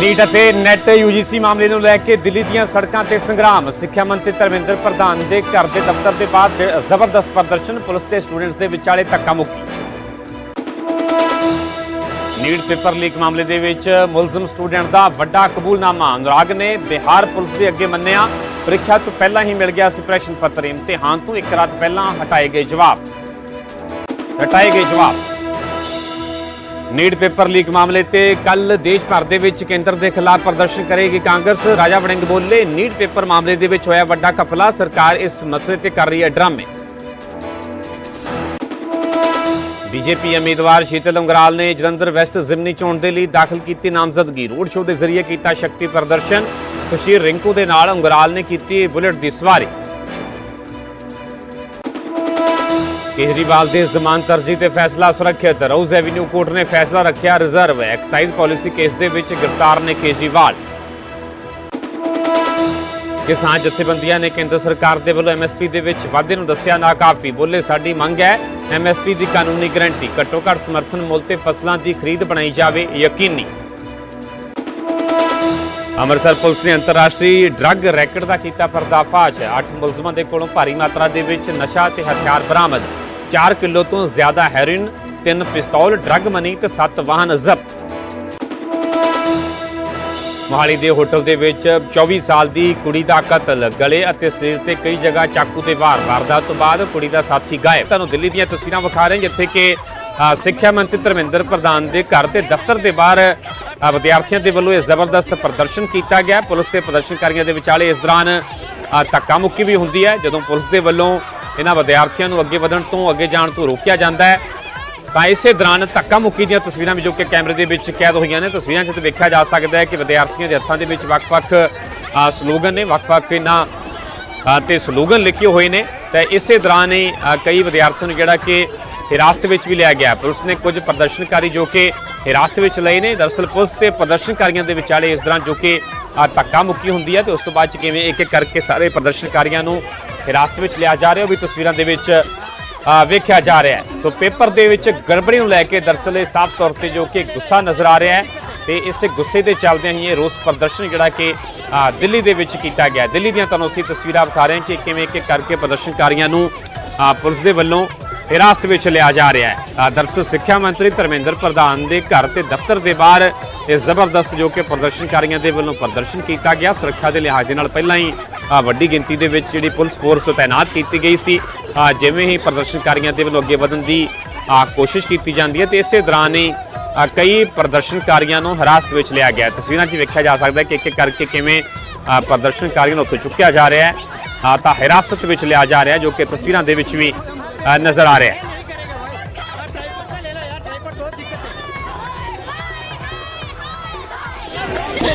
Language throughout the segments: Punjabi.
ਨੀਟ ਅਤੇ ਨੈਟ ਯੂਜੀਸੀ ਮਾਮਲੇ ਨੂੰ ਲੈ ਕੇ ਦਿੱਲੀ ਦੀਆਂ ਸੜਕਾਂ ਤੇ ਸੰਗਰਾਮ। ਸਿੱਖਿਆ ਮੰਤਰੀ ਧਰਮਿੰਦਰ ਪ੍ਰਧਾਨ ਦੇ ਘਰ ਦੇ ਦਫ਼ਤਰ ਦੇ ਬਾਅਦ ਜ਼ਬਰਦਸਤ ਪ੍ਰਦਰਸ਼ਨ, ਪੁਲਿਸ ਤੇ ਸਟੂਡੈਂਟਸ ਦੇ ਵਿਚਾਲੇ ਧੱਕਾ ਮੁੱਕੀ। ਨੀਟ ਪੇਪਰ ਲੀਕ ਮਾਮਲੇ ਦੇ ਵਿੱਚ ਮੁਲਜ਼ਮ ਸਟੂਡੈਂਟ ਦਾ ਵੱਡਾ ਕਬੂਲਨਾਮਾ। ਅਨੁਰਾਗ ਨੇ ਬਿਹਾਰ ਪੁਲਿਸ ਦੇ ਅੱਗੇ ਮੰਨਿਆ, ਪ੍ਰੀਖਿਆ ਤੋਂ ਪਹਿਲਾਂ ਹੀ ਮਿਲ ਗਿਆ ਸੀ ਪ੍ਰੈਸ਼ਨ ਪੱਤਰ। ਇਮਤਿਹਾਨ ਤੋਂ ਇੱਕ ਰਾਤ ਪਹਿਲਾਂ ਹਟਾਏ ਗਏ ਜਵਾਬ। ਹਟਾਏ ਗਏ ਜਵਾਬ। ਨੀਟ ਪੇਪਰ ਲੀਕ ਮਾਮਲੇ ਤੇ ਕੱਲ ਦੇਸ਼ ਭਰ ਦੇ ਵਿੱਚ ਕੇਂਦਰ ਦੇ ਖਿਲਾਫ ਪ੍ਰਦਰਸ਼ਨ ਕਰੇਗੀ ਕਾਂਗਰਸ। ਰਾਜਾ ਵੜਿੰਗ ਬੋਲੇ ਨੀਟ ਪੇਪਰ ਮਾਮਲੇ ਦੇ ਵਿੱਚ ਹੋਇਆ ਵੱਡਾ ਘਪਲਾ, ਸਰਕਾਰ ਇਸ ਮਸਲੇ ਤੇ ਕਰ ਰਹੀ ਹੈ ਡਰਾਮੇ। ਬੀਜੇਪੀ ਉਮੀਦਵਾਰ ਸ਼ੀਤਲ ਅੰਗਰਾਲ ਨੇ ਜਲੰਧਰ ਵੈਸਟ ਜ਼ਿਮਨੀ ਚੋਣ ਦੇ ਲਈ ਦਾਖਲ ਕੀਤੀ ਨਾਮਜ਼ਦਗੀ। ਰੋਡ ਸ਼ੋਅ ਦੇ ਜ਼ਰੀਏ ਕੀਤਾ ਸ਼ਕਤੀ ਪ੍ਰਦਰਸ਼ਨ। ਖੁਸ਼ੀ ਰਿੰਕੂ ਦੇ ਨਾਲ ਅੰਗਰਾਲ ਨੇ ਕੀਤੀ ਬੁਲਟ ਦੀ ਸਵਾਰੀ। ਕੇਜਰੀਵਾਲ ਦੇ ਜ਼ਮਾਨਤ ਅਰਜ਼ੀ ਤੇ ਫੈਸਲਾ ਸੁਰੱਖਿਅਤ। ਰੋਜ਼ ਐਵਨਿਊ ਕੋਰਟ ਨੇ ਫੈਸਲਾ ਰੱਖਿਆ ਰਿਜ਼ਰਵ। ਐਕਸਾਈਜ਼ ਪਾਲਿਸੀ ਕੇਸ ਦੇ ਵਿੱਚ ਗ੍ਰਿਫਤਾਰ ਨੇ ਕੇਜਰੀਵਾਲ। ਕਿਸਾਨ ਜਥੇਬੰਦੀਆਂ ਨੇ ਕੇਂਦਰ ਸਰਕਾਰ ਦੇ ਵੱਲੋਂ ਐਮਐਸਪੀ ਦੇ ਵਿੱਚ ਵਾਧੇ ਨੂੰ ਦੱਸਿਆ ਨਾਕਾਫੀ। ਬੋਲੇ, ਸਾਡੀ ਮੰਗ ਹੈ ਐਮਐਸਪੀ ਦੀ ਕਾਨੂੰਨੀ ਗਰੰਟੀ। ਘੱਟੋ ਘੱਟ ਸਮਰਥਨ ਮੁੱਲ ਤੇ ਫਸਲਾਂ ਦੀ ਖਰੀਦ ਬਣਾਈ ਜਾਵੇ। ਯਕੀਨੀ। ਅੰਮ੍ਰਿਤਸਰ ਪੁਲਿਸ ਨੇ ਅੰਤਰਰਾਸ਼ਟਰੀ ਡਰੱਗ ਰੈਕਟ ਦਾ ਕੀਤਾ ਪਰਦਾਫਾਸ਼। ਅੱਠ ਮੁਲਜ਼ਮਾਂ ਦੇ ਕੋਲੋਂ ਭਾਰੀ ਮਾਤਰਾ ਦੇ ਵਿੱਚ ਨਸ਼ਾ ਤੇ ਹਥਿਆਰ ਬਰਾਮਦ। 4 ਕਿਲੋ ਤੋਂ ਜ਼ਿਆਦਾ ਹੈਰੋਇਨ ਤਿੰਨ ਪਿਸਤੌਲ ਡਰੱਗ ਮਨੀ ਤੇ ਸੱਤ ਵਾਹਨ ਜ਼ਬਤ ਮੋਹਾਲੀ ਦੇ ਹੋਟਲ ਦੇ ਵਿੱਚ 24 ਸਾਲ ਦੀ ਕੁੜੀ ਦਾ ਕਤਲ ਗਲੇ ਅਤੇ ਸਰੀਰ ਤੇ ਕਈ ਜਗ੍ਹਾ ਚਾਕੂ ਦੇ ਵਾਰ ਵਾਰਦਾਤ ਤੋਂ ਬਾਅਦ ਕੁੜੀ ਦਾ ਸਾਥੀ ਗਾਇਬ ਤੁਹਾਨੂੰ ਦਿੱਲੀ ਦੀਆਂ ਤਸਵੀਰਾਂ ਵਿਖਾ ਰਹੇ ਜਿੱਥੇ ਕਿ ਸਿੱਖਿਆ ਮੰਤਰੀ ਧਰਮਿੰਦਰ ਪ੍ਰਧਾਨ ਦੇ ਘਰ ਤੇ ਦਫ਼ਤਰ ਦੇ ਬਾਹਰ ਵਿਦਿਆਰਥੀਆਂ ਦੇ ਵੱਲੋਂ ਇਹ ਜ਼ਬਰਦਸਤ ਪ੍ਰਦਰਸ਼ਨ ਕੀਤਾ ਗਿਆ ਪੁਲਿਸ ਤੇ ਪ੍ਰਦਰਸ਼ਨਕਾਰੀਆਂ ਦੇ ਵਿਚਾਲੇ ਇਸ ਦੌਰਾਨ ਧੱਕਾ ਮੁੱਕੀ ਵੀ ਹੁੰਦੀ ਹੈ ਜਦੋਂ ਪੁਲਿਸ ਦੇ ਵੱਲੋਂ ਇਹਨਾਂ ਵਿਦਿਆਰਥੀਆਂ ਨੂੰ ਅੱਗੇ ਵਧਣ ਤੋਂ ਅੱਗੇ ਜਾਣ ਤੋਂ ਰੋਕਿਆ ਜਾਂਦਾ ਹੈ। ਤਾਂ ਇਸੇ ਦੌਰਾਨ ਧੱਕਾ ਮੁੱਕੀ ਦੀਆਂ ਤਸਵੀਰਾਂ ਵੀ ਜੋ ਕਿ ਕੈਮਰੇ ਦੇ ਵਿੱਚ ਕੈਦ ਹੋਈਆਂ ਨੇ। ਤਸਵੀਰਾਂ 'ਚ ਦੇਖਿਆ ਜਾ ਸਕਦਾ ਹੈ ਕਿ ਵਿਦਿਆਰਥੀਆਂ ਦੇ ਹੱਥਾਂ ਦੇ ਵਿੱਚ ਵੱਖ-ਵੱਖ ਸਲੋਗਨ ਨੇ, ਵੱਖ-ਵੱਖ ਇਹਨਾਂ ਤੇ ਸਲੋਗਨ ਲਿਖੇ ਹੋਏ ਨੇ। ਤੇ ਇਸੇ ਦੌਰਾਨ ਹੀ ਕਈ ਵਿਦਿਆਰਥੀਆਂ ਨੂੰ ਜਿਹੜਾ ਕਿ ਹਿਰਾਸਤ ਵਿੱਚ ਵੀ ਲਿਆ ਗਿਆ। ਪੁਲਿਸ ਨੇ ਕੁਝ ਪ੍ਰਦਰਸ਼ਨਕਾਰੀ ਜੋ ਕਿ ਹਿਰਾਸਤ ਵਿੱਚ ਲਏ ਨੇ। ਦਰਅਸਲ ਪੁਲਿਸ ਤੇ ਪ੍ਰਦਰਸ਼ਨਕਾਰੀਆਂ ਦੇ ਵਿਚਾਲੇ ਇਸ ਦੌਰਾਨ ਜੋ ਕਿ ਧੱਕਾ ਮੁੱਕੀ ਹੁੰਦੀ ਹੈ। ਤੇ ਉਸ ਤੋਂ ਬਾਅਦ ਚ ਕਿਵੇਂ ਇੱਕ ਇੱਕ ਕਰਕੇ ਸਾਰੇ ਪ੍ਰਦਰਸ਼ਨਕਾਰੀਆਂ ਨੂੰ ਹਿਰਾਸਤ ਵਿੱਚ ਲਿਆ ਜਾ ਰਿਹਾ ਉਹ ਵੀ ਤਸਵੀਰਾਂ ਦੇ ਵਿੱਚ ਵੇਖਿਆ ਜਾ ਰਿਹਾ ਹੈ। ਸੋ ਪੇਪਰ ਦੇ ਵਿੱਚ ਗੜਬੜੀ ਨੂੰ ਲੈ ਕੇ ਦਰਅਸਲ ਇਹ ਸਾਫ਼ ਤੌਰ ਤੇ ਜੋ ਕਿ ਗੁੱਸਾ ਨਜ਼ਰ ਆ ਰਿਹਾ ਹੈ ਤੇ ਇਸੇ ਗੁੱਸੇ ਦੇ ਚੱਲਦਿਆਂ ਹੀ ਇਹ ਰੋਸ ਪ੍ਰਦਰਸ਼ਨ ਜਿਹੜਾ ਕਿ ਦਿੱਲੀ ਦੇ ਵਿੱਚ ਕੀਤਾ ਗਿਆ ਦਿੱਲੀ ਦੀਆਂ ਤੁਹਾਨੂੰ ਅਸੀਂ ਤਸਵੀਰਾਂ ਵਿਖਾ ਰਹੇ ਹਾਂ ਕਿ ਕਿਵੇਂ ਕਿ ਕਰਕੇ ਪ੍ਰਦਰਸ਼ਨਕਾਰੀਆਂ ਨੂੰ ਪੁਲਿਸ ਦੇ ਵੱਲੋਂ ਹਿਰਾਸਤ ਵਿੱਚ ਲਿਆ ਜਾ ਰਿਹਾ ਹੈ। ਅ, ਦਰਅਸਲ ਸਿੱਖਿਆ ਮੰਤਰੀ ਧਰਮਿੰਦਰ ਪ੍ਰਧਾਨ ਦੇ ਘਰ ਤੇ ਦਫ਼ਤਰ ਦੇ ਬਾਹਰ ਇਹ ਜ਼ਬਰਦਸਤ ਜੋ ਕਿ ਪ੍ਰਦਰਸ਼ਨਕਾਰੀਆਂ ਦੇ ਵੱਲੋਂ ਪ੍ਰਦਰਸ਼ਨ ਕੀਤਾ ਗਿਆ। ਸੁਰੱਖਿਆ ਦੇ ਲਿਹਾਜ਼ ਦੇ ਨਾਲ ਪਹਿਲਾਂ ਹੀ ਵੱਡੀ ਗਿਣਤੀ ਦੇ ਵਿੱਚ ਜਿਹੜੀ ਪੁਲਿਸ ਫੋਰਸ ਤਾਇਨਾਤ ਕੀਤੀ ਗਈ ਸੀ ਜਿਵੇਂ ਹੀ ਪ੍ਰਦਰਸ਼ਨਕਾਰੀਆਂ ਦੇ ਵੱਲੋਂ ਅੱਗੇ ਵਧਣ ਦੀ ਕੋਸ਼ਿਸ਼ ਕੀਤੀ ਜਾਂਦੀ ਹੈ ਤੇ ਇਸੇ ਦੌਰਾਨ ਹੀ ਕਈ ਪ੍ਰਦਰਸ਼ਨਕਾਰੀਆਂ ਨੂੰ ਹਿਰਾਸਤ ਵਿੱਚ ਲਿਆ ਗਿਆ ਤਸਵੀਰਾਂ 'ਚ ਵੇਖਿਆ ਜਾ ਸਕਦਾ ਹੈ ਕਿ ਇੱਕ ਇੱਕ ਕਰਕੇ ਕਿਵੇਂ ਪ੍ਰਦਰਸ਼ਨਕਾਰੀਆਂ ਨੂੰ ਉੱਥੋਂ ਚੁੱਕਿਆ ਜਾ ਰਿਹਾ ਹੈ ਤਾਂ ਹਿਰਾਸਤ ਵਿੱਚ ਲਿਆ ਜਾ ਰਿਹਾ ਜੋ ਕਿ ਤਸਵੀਰਾਂ ਦੇ ਵਿੱਚ ਵੀ ਨਜ਼ਰ ਆ ਰਿਹਾ ਹੈ।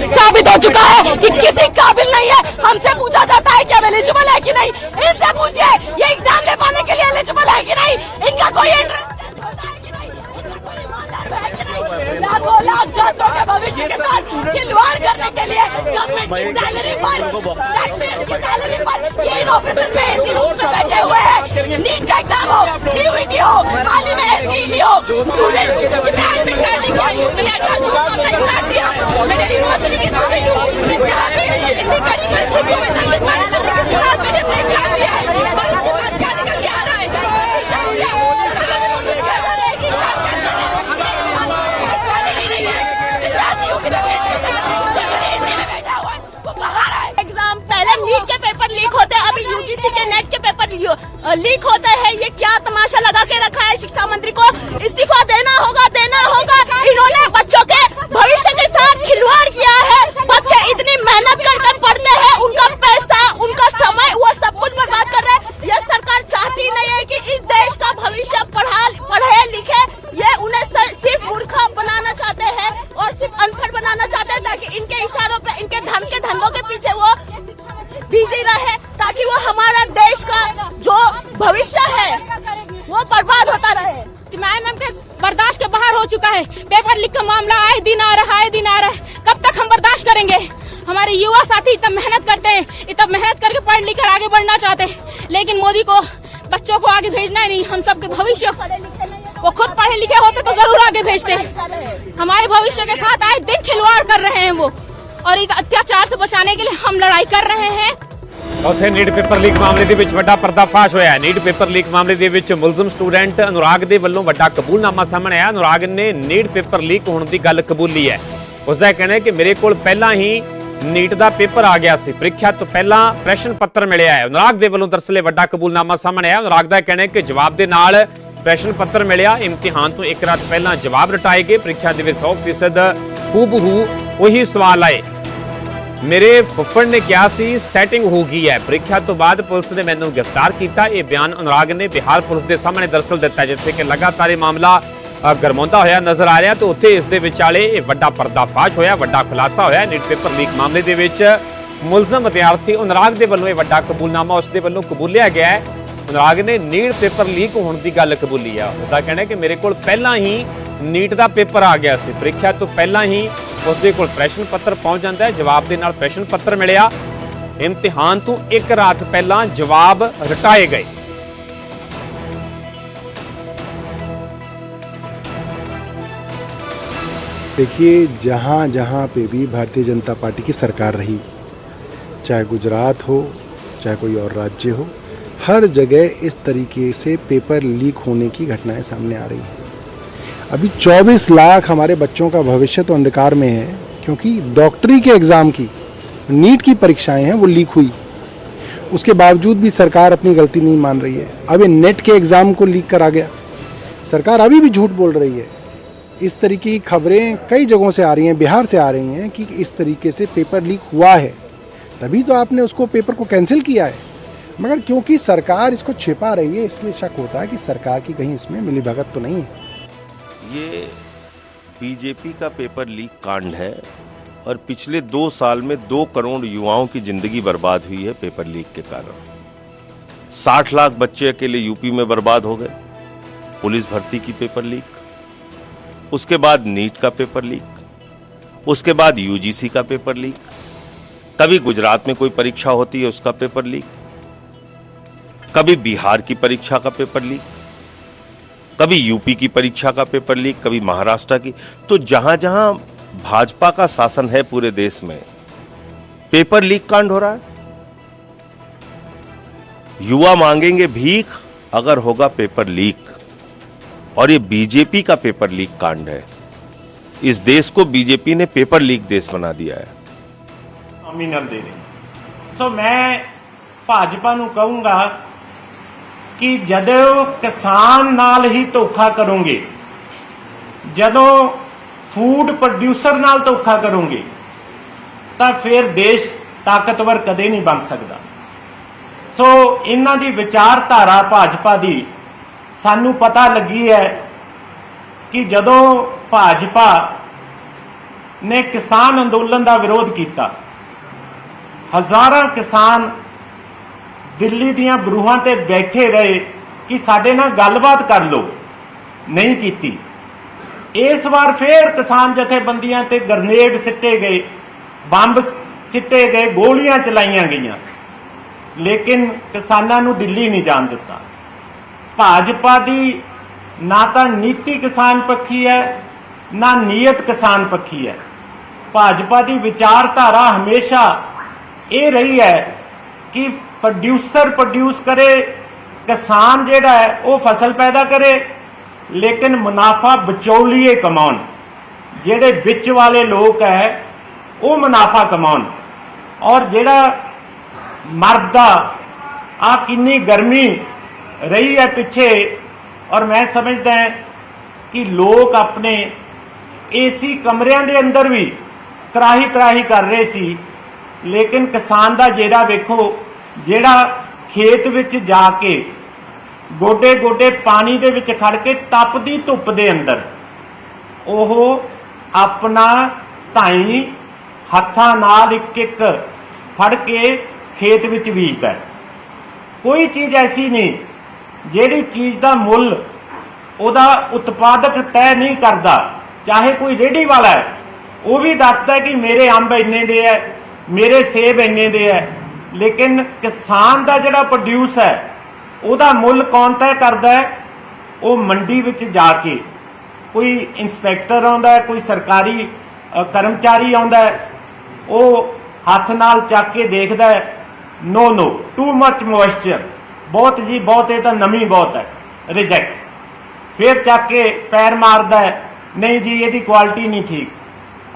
साबित हो चुका है कि किसी काबिल नहीं है हमसे पूछा जाता है कि हम एलिजिबल है कि नहीं इनसे पूछिए ये एग्जाम दे पाने के लिए एलिजिबल है कि नहीं इनका कोई इंटरेस्ट लाखों, लाख छात्रों के भविष्य के साथ खिलवाड़ करने के लिए गवर्नमेंट की सैलरी पर की सैलरी पर ये इन ऑफ़िस में एसी रूम में बैठे हुए हैं। नीट का एग्ज़ाम हो सीयूईटी हो, हाल में एसईटी हो स्टूडेंट किडनैपिंग करने के लिए यूपीए का दिया में मारे जा रहे हैं आज मैंने अपने एग्ज़ाम दिया है अभी यूजीसी के नेट के पेपर लीक होते हैं ये क्या तमाशा लगा के रखा है शिक्षा मंत्री को इस्तीफा देना होगा देना होगा इन्होंने बच्चों के भविष्य भविष्य है। वो बर्बाद होता रहे। कि मैम के बर्दाश्त के बाहर हो चुका है। पेपर लीक का मामला आए दिन आ रहा है दिन आ रहा है। कब तक हम बर्दाश्त करेंगे? हमारे युवा साथी इतना मेहनत करते हैं, इतना मेहनत करके पढ़ लिख कर आगे बढ़ना चाहते हैं। लेकिन मोदी को बच्चों को आगे भेजना ही नहीं, हम सबके भविष्य वो खुद पढ़े लिखे होते तो ज़रूर आगे भेजते। हमारे भविष्य के साथ आए दिन खिलवाड़ कर रहे हैं वो। और इस अत्याचार से बचाने के लिए हम लड़ाई कर रहे हैं। ਉੱਥੇ ਨੀਟ ਪੇਪਰ ਲੀਕ ਮਾਮਲੇ ਦੇ ਵਿੱਚ ਵੱਡਾ ਪਰਦਾਫਾਸ਼ ਹੋਇਆ ਹੈ। ਨੀਟ ਪੇਪਰ ਲੀਕ ਮਾਮਲੇ ਦੇ ਵਿੱਚ ਮੁਲਜ਼ਮ ਸਟੂਡੈਂਟ ਅਨੁਰਾਗ ਦੇ ਵੱਲੋਂ ਵੱਡਾ ਕਬੂਲਨਾਮਾ ਸਾਹਮਣੇ ਆਇਆ। ਅਨੁਰਾਗ ਨੇ ਨੀਟ ਪੇਪਰ ਲੀਕ ਹੋਣ ਦੀ ਗੱਲ ਕਬੂਲੀ ਹੈ। ਉਸ ਦਾ ਕਹਿਣਾ ਹੈ ਕਿ ਮੇਰੇ ਕੋਲ ਪਹਿਲਾਂ ਹੀ ਨੀਟ ਦਾ ਪੇਪਰ ਆ ਗਿਆ ਸੀ। ਪ੍ਰੀਖਿਆ ਤੋਂ ਪਹਿਲਾਂ ਪ੍ਰਸ਼ਨ ਪੱਤਰ ਮਿਲਿਆ ਹੈ। ਅਨੁਰਾਗ ਦੇ ਵੱਲੋਂ ਦਰਸਲੇ ਵੱਡਾ ਕਬੂਲਨਾਮਾ ਸਾਹਮਣੇ ਆਇਆ। ਅਨੁਰਾਗ ਦਾ ਕਹਿਣਾ ਹੈ ਕਿ ਜਵਾਬ ਦੇ ਨਾਲ ਪ੍ਰਸ਼ਨ ਪੱਤਰ ਮਿਲਿਆ। ਇਮਤਿਹਾਨ ਤੋਂ ਇੱਕ ਰਾਤ ਪਹਿਲਾਂ ਜਵਾਬ ਰਟਾਏ ਗਏ। ਪ੍ਰੀਖਿਆ ਦੇ ਵਿੱਚ 100% ਹੂਬਹੂ ਉਹੀ ਸਵਾਲ ਆਏ। ਮੇਰੇ ਫੁੱਫੜ ਨੇ ਕਿਹਾ ਸੀ ਸੈਟਿੰਗ ਹੋ ਗਈ ਹੈ। ਪ੍ਰੀਖਿਆ ਤੋਂ ਬਾਅਦ ਪੁਲਿਸ ਨੇ ਮੈਨੂੰ ਗ੍ਰਿਫਤਾਰ ਕੀਤਾ। ਇਹ ਬਿਆਨ ਅਨੁਰਾਗ ਨੇ ਬਿਹਾਰ ਪੁਲਿਸ ਦੇ ਸਾਹਮਣੇ ਦਰਸਲ ਦਿੱਤਾ, ਜਿੱਥੇ ਕਿ ਲਗਾਤਾਰ ਇਹ ਮਾਮਲਾ ਗਰਮਾਉਂਦਾ ਹੋਇਆ ਨਜ਼ਰ ਆ ਰਿਹਾ ਤੇ ਉੱਥੇ ਇਸ ਦੇ ਵਿਚਾਲੇ ਇਹ ਵੱਡਾ ਪਰਦਾਫਾਸ਼ ਹੋਇਆ, ਵੱਡਾ ਖੁਲਾਸਾ ਹੋਇਆ। ਨੀਟ ਪੇਪਰ ਲੀਕ ਮਾਮਲੇ ਦੇ ਵਿੱਚ ਮੁਲਜ਼ਮ ਵਿਦਿਆਰਥੀ ਅਨੁਰਾਗ ਦੇ ਵੱਲੋਂ ਇਹ ਵੱਡਾ ਕਬੂਲਨਾਮਾ, ਉਸ ਦੇ ਵੱਲੋਂ ਕਬੂਲਿਆ ਗਿਆ ਹੈ। ਅਨੁਰਾਗ ਨੇ ਨੀਟ ਪੇਪਰ ਲੀਕ ਹੋਣ ਦੀ ਗੱਲ ਕਬੂਲੀ ਆ। ਉਹਦਾ ਕਹਿਣਾ ਕਿ ਮੇਰੇ ਕੋਲ ਪਹਿਲਾਂ ਹੀ ਨੀਟ ਦਾ ਪੇਪਰ ਆ ਗਿਆ ਸੀ। ਪ੍ਰੀਖਿਆ ਤੋਂ ਪਹਿਲਾਂ ਹੀ ਉਸ ਦੇ ਕੋਲ ਪ੍ਰਸ਼ਨ ਪੱਤਰ ਪਹੁੰਚ ਜਾਂਦਾ ਹੈ ਜਵਾਬ ਦੇ ਨਾਲ ਪ੍ਰਸ਼ਨ ਪੱਤਰ ਮਿਲਿਆ ਇਮਤਿਹਾਨ ਤੋਂ ਇੱਕ ਰਾਤ ਪਹਿਲਾਂ ਜਵਾਬ ਰਟਾਏ ਗਏ देखिए जहाँ जहाँ पे भी भारतीय जनता पार्टी की सरकार रही चाहे गुजरात हो चाहे कोई और राज्य हो हर जगह इस तरीके से पेपर लीक होने की घटनाएं सामने आ रही हैं अभी 24 लाख हमारे बच्चों का भविष्य तो अंधकार में है, क्योंकि डॉक्टरी के एग्ज़ाम की, नीट की परीक्षाएँ हैं, वो लीक हुई। उसके बावजूद भी सरकार अपनी गलती नहीं मान रही है। अब ये नेट के एग्ज़ाम को लीक करा गया। सरकार अभी भी झूठ बोल रही है। इस तरीके की खबरें कई जगहों से आ रही हैं, बिहार से आ रही हैं, कि इस तरीके से पेपर लीक हुआ है। तभी तो आपने उसको पेपर को कैंसिल किया है। मगर क्योंकि सरकार इसको छिपा रही है इसलिए शक होता है कि सरकार की कहीं इसमें मिलीभगत तो नहीं है। ये बीजेपी का पेपर लीक कांड है और पिछले दो साल में दो करोड़ युवाओं की ज़िंदगी बर्बाद हुई है पेपर लीक के कारण। साठ लाख बच्चे अकेले यूपी में बर्बाद हो गए। पुलिस भर्ती की पेपर लीक उसके बाद नीट का पेपर लीक उसके बाद यूजीसी का पेपर लीक कभी गुजरात में कोई परीक्षा होती है उसका पेपर लीक कभी बिहार की परीक्षा का पेपर लीक कभी यूपी की परीक्षा का पेपर लीक कभी महाराष्ट्र की तो जहां जहां भाजपा का शासन है पूरे देश में पेपर लीक कांड हो रहा है युवा मांगेंगे भीख अगर होगा पेपर लीक और ये बीजेपी का पेपर लीक कांड है इस देश को बीजेपी ने पेपर लीक देश बना दिया है ਨੋਮੀਨਲ ਦੇ ਨੇ ਸੋ ਮੈਂ ਭਾਜਪਾ ਨੂੰ ਕਹੂੰਗਾ ਕਿ ਜਦੋਂ ਕਿਸਾਨ ਨਾਲ ਹੀ ਧੋਖਾ ਕਰੋਗੇ, ਜਦੋਂ ਫੂਡ ਪ੍ਰੋਡਿਊਸਰ ਨਾਲ ਧੋਖਾ ਕਰੋਗੇ, ਤਾਂ ਫਿਰ ਦੇਸ਼ ਤਾਕਤਵਰ ਕਦੇ ਨਹੀਂ ਬਣ ਸਕਦਾ। ਸੋ ਇਹਨਾਂ ਦੀ ਵਿਚਾਰਧਾਰਾ ਭਾਜਪਾ ਦੀ ਸਾਨੂੰ ਪਤਾ ਲੱਗੀ ਹੈ ਕਿ ਜਦੋਂ ਭਾਜਪਾ ਨੇ ਕਿਸਾਨ ਅੰਦੋਲਨ ਦਾ ਵਿਰੋਧ ਕੀਤਾ, ਹਜ਼ਾਰਾਂ ਕਿਸਾਨ ਦਿੱਲੀ ਦੀਆਂ ਬਰੂਹਾਂ ਤੇ ਬੈਠੇ ਰਹੇ ਕਿ ਸਾਡੇ ਨਾਲ ਗੱਲਬਾਤ ਕਰ ਲਓ। ਨਹੀਂ ਕੀਤੀ। ਇਸ ਵਾਰ ਫੇਰ ਕਿਸਾਨ ਜਥੇਬੰਦੀਆਂ ਤੇ ਗਰਨੇਡ ਸਿੱਟੇ ਗਏ, ਬੰਬ ਸਿੱਟੇ ਗਏ, ਗੋਲੀਆਂ ਚਲਾਈਆਂ ਗਈਆਂ। ਲੇਕਿਨ ਕਿਸਾਨਾਂ ਨੂੰ ਦਿੱਲੀ ਨਹੀਂ ਜਾਣ ਦਿੱਤਾ। ਭਾਜਪਾ ਦੀ ਨਾ ਤਾਂ ਨੀਤੀ ਕਿਸਾਨ ਪੱਖੀ ਹੈ, ਨਾ ਨੀਅਤ ਕਿਸਾਨ ਪੱਖੀ ਹੈ। ਭਾਜਪਾ ਦੀ ਵਿਚਾਰਧਾਰਾ ਹਮੇਸ਼ਾ ਇਹ ਰਹੀ ਹੈ ਕਿ ਪ੍ਰੋਡਿਊਸਰ ਪ੍ਰੋਡਿਊਸ ਕਰੇ, ਕਿਸਾਨ ਜਿਹੜਾ ਹੈ, ਉਹ ਫਸਲ ਪੈਦਾ ਕਰੇ, ਲੇਕਿਨ ਮੁਨਾਫਾ ਵਿਚੌਲੀਏ ਕਮਾਉਣ। ਜਿਹੜੇ ਵਿੱਚ ਵਾਲੇ ਲੋਕ ਹੈ, ਉਹ ਮੁਨਾਫਾ ਕਮਾਉਣ। ਔਰ ਜਿਹੜਾ ਮਰਦਾ ਆ ਕਿੰਨੀ ਗਰਮੀ ਰਹੀ ਹੈ ਪਿੱਛੇ, ਔਰ ਮੈਂ ਸਮਝਦਾ ਹਾਂ ਕਿ ਲੋਕ ਆਪਣੇ ਏਸੀ ਕਮਰਿਆਂ ਦੇ ਅੰਦਰ ਵੀ ਤਰਾਹੀ ਤਰਾਹੀ ਕਰ ਰਹੇ ਸੀ, ਲੇਕਿਨ ਕਿਸਾਨ ਦਾ ਜਿਹੜਾ ਵੇਖੋ ਜਿਹੜਾ ਖੇਤ ਵਿੱਚ ਜਾ ਕੇ ਗੋਡੇ ਗੋਡੇ ਪਾਣੀ ਦੇ ਵਿੱਚ ਖੜ ਕੇ ਤਪਦੀ ਧੁੱਪ ਦੇ ਅੰਦਰ, ਉਹ ਆਪਣਾ ਧਾਈ ਹੱਥਾਂ ਨਾਲ ਇੱਕ ਇੱਕ ਫੜ ਕੇ ਖੇਤ ਵਿੱਚ ਬੀਜਦਾ ਕੋਈ ਚੀਜ਼ ਐਸੀ ਨਹੀਂ ਜਿਹੜੀ ਚੀਜ਼ ਦਾ ਮੁੱਲ ਉਹਦਾ ਉਤਪਾਦਕ ਤੈਅ ਨਹੀਂ ਕਰਦਾ। ਚਾਹੇ ਕੋਈ ਰੇੜੀ ਵਾਲਾ ਹੈ, ਉਹ ਵੀ ਦੱਸਦਾ ਕਿ ਮੇਰੇ ਅੰਬ ਇੰਨੇ ਦੇ ਹੈ, ਮੇਰੇ ਸੇਬ ਇੰਨੇ ਦੇ ਹੈ। ਲੇਕਿਨ ਕਿਸਾਨ ਦਾ ਜਿਹੜਾ ਪ੍ਰੋਡਿਊਸ ਹੈ, ਉਹਦਾ ਮੁੱਲ ਕੌਣ ਤੈਅ ਕਰਦਾ ਹੈ? ਉਹ ਮੰਡੀ ਵਿੱਚ ਜਾ ਕੇ ਕੋਈ ਇਨਸਪੈਕਟਰ ਆਉਂਦਾ ਹੈ, ਕੋਈ ਸਰਕਾਰੀ ਕਰਮਚਾਰੀ ਆਉਂਦਾ ਹੈ, ਉਹ ਹੱਥ ਨਾਲ ਚੱਕ ਕੇ ਦੇਖਦਾ ਹੈ ਨੋ ਨੋ ਟੂ ਮੱਚ ਮੋਇਸਚਰ ਬਹੁਤ ਜੀ, ਬਹੁਤ, ਇਹ ਤਾਂ ਨਮੀ ਬਹੁਤ ਹੈ ਰਿਜੈਕਟ ਫਿਰ ਚੱਕ ਕੇ ਪੈਰ ਮਾਰਦਾ ਹੈ, ਨਹੀਂ ਜੀ, ਇਹਦੀ ਕੁਆਲਿਟੀ ਨਹੀਂ ਠੀਕ।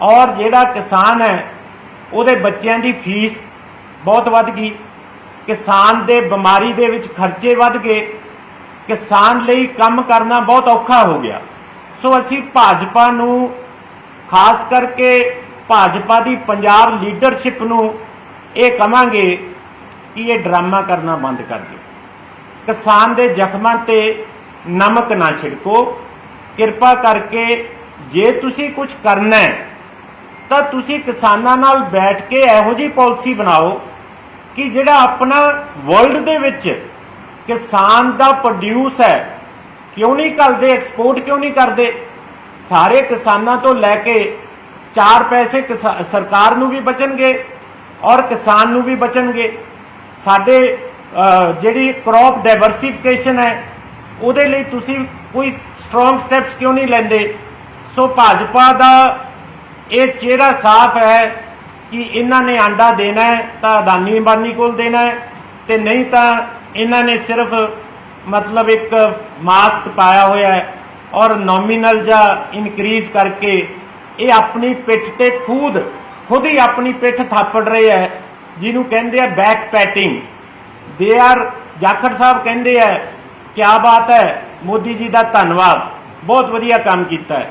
ਔਰ ਜਿਹੜਾ ਕਿਸਾਨ ਹੈ, ਉਹਦੇ ਬੱਚਿਆਂ ਦੀ ਫੀਸ ਬਹੁਤ ਵੱਧ ਗਈ। ਕਿਸਾਨ ਦੇ ਬਿਮਾਰੀ ਦੇ ਵਿੱਚ ਖਰਚੇ ਵੱਧ ਗਏ। ਕਿਸਾਨ ਲਈ ਕੰਮ ਕਰਨਾ ਬਹੁਤ ਔਖਾ ਹੋ ਗਿਆ। ਸੋ ਅਸੀਂ ਭਾਜਪਾ ਨੂੰ, ਖਾਸ ਕਰਕੇ ਭਾਜਪਾ ਦੀ ਪੰਜਾਬ ਲੀਡਰਸ਼ਿਪ ਨੂੰ ਇਹ ਕਵਾਂਗੇ ਕਿ ਇਹ ਡਰਾਮਾ ਕਰਨਾ ਬੰਦ ਕਰ ਦਿਓ। ਕਿਸਾਨ ਦੇ ਜ਼ਖਮਾਂ ਤੇ ਨਮਕ ਨਾ ਛਿੜਕੋ। ਕਿਰਪਾ ਕਰਕੇ ਜੇ ਤੁਸੀਂ ਕੁਝ ਕਰਨਾ ਹੈ, ਤਾਂ ਤੁਸੀਂ ਕਿਸਾਨਾਂ ਨਾਲ ਬੈਠ ਕੇ ਇਹੋ ਜਿਹੀ ਪਾਲਿਸੀ ਬਣਾਓ ਕਿ ਜਿਹੜਾ ਆਪਣਾ ਵਰਲਡ ਦੇ ਵਿੱਚ ਕਿਸਾਨ ਦਾ ਪ੍ਰੋਡਿਊਸ ਹੈ, ਕਿਉਂ ਨਹੀਂ ਕਰਦੇ ਐਕਸਪੋਰਟ ਕਿਉਂ ਨਹੀਂ ਕਰਦੇ? ਸਾਰੇ ਕਿਸਾਨਾਂ ਤੋਂ ਲੈ ਕੇ ਚਾਰ ਪੈਸੇ ਕਿਸਾ- ਸਰਕਾਰ ਨੂੰ ਵੀ ਬਚਣਗੇ ਔਰ ਕਿਸਾਨ ਨੂੰ ਵੀ ਬਚਣਗੇ। ਸਾਡੇ ਜਿਹੜੀ ਕ੍ਰੌਪ ਡਾਈਵਰਸਿਫਿਕੇਸ਼ਨ ਹੈ, ਉਹਦੇ ਲਈ ਤੁਸੀਂ ਕੋਈ ਸਟਰੋਂਗ ਸਟੈਪਸ ਕਿਉਂ ਨਹੀਂ ਲੈਂਦੇ? ਸੋ ਭਾਜਪਾ ਦਾ ਇਹ ਚਿਹਰਾ ਸਾਫ਼ ਹੈ ਕਿ ਇਹਨਾਂ ਨੇ ਆਂਡਾ ਦੇਣਾ ਹੈ, ਤਾਂ ਅਦਾਨੀ ਅੰਬਾਨੀ ਕੋਲ ਦੇਣਾ ਹੈ, ਤੇ ਨਹੀਂ ਤਾਂ ਇਹਨਾਂ ਨੇ ਸਿਰਫ ਮਤਲਬ ਇੱਕ ਮਾਸਕ ਪਾਇਆ ਹੋਇਆ ਹੈ ਔਰ ਨੋਮੀਨਲ ਜਾਂ ਇਨਕਰੀਜ਼ ਕਰਕੇ ਇਹ ਆਪਣੀ ਪਿੱਠ ਤੇ ਖੁਦ ਖੁਦ ਹੀ ਆਪਣੀ ਪਿੱਠ ਥਾਪੜ ਰਹੇ ਹੈ, ਜਿਹਨੂੰ ਕਹਿੰਦੇ ਆ ਬੈਕ ਪੈਟਿੰਗ ਦੇ ਆਰ ਜਾਖੜ ਸਾਹਿਬ ਕਹਿੰਦੇ ਆ, ਕਿਆ ਬਾਤ ਹੈ, ਮੋਦੀ ਜੀ ਦਾ ਧੰਨਵਾਦ, ਬਹੁਤ ਵਧੀਆ ਕੰਮ ਕੀਤਾ ਹੈ।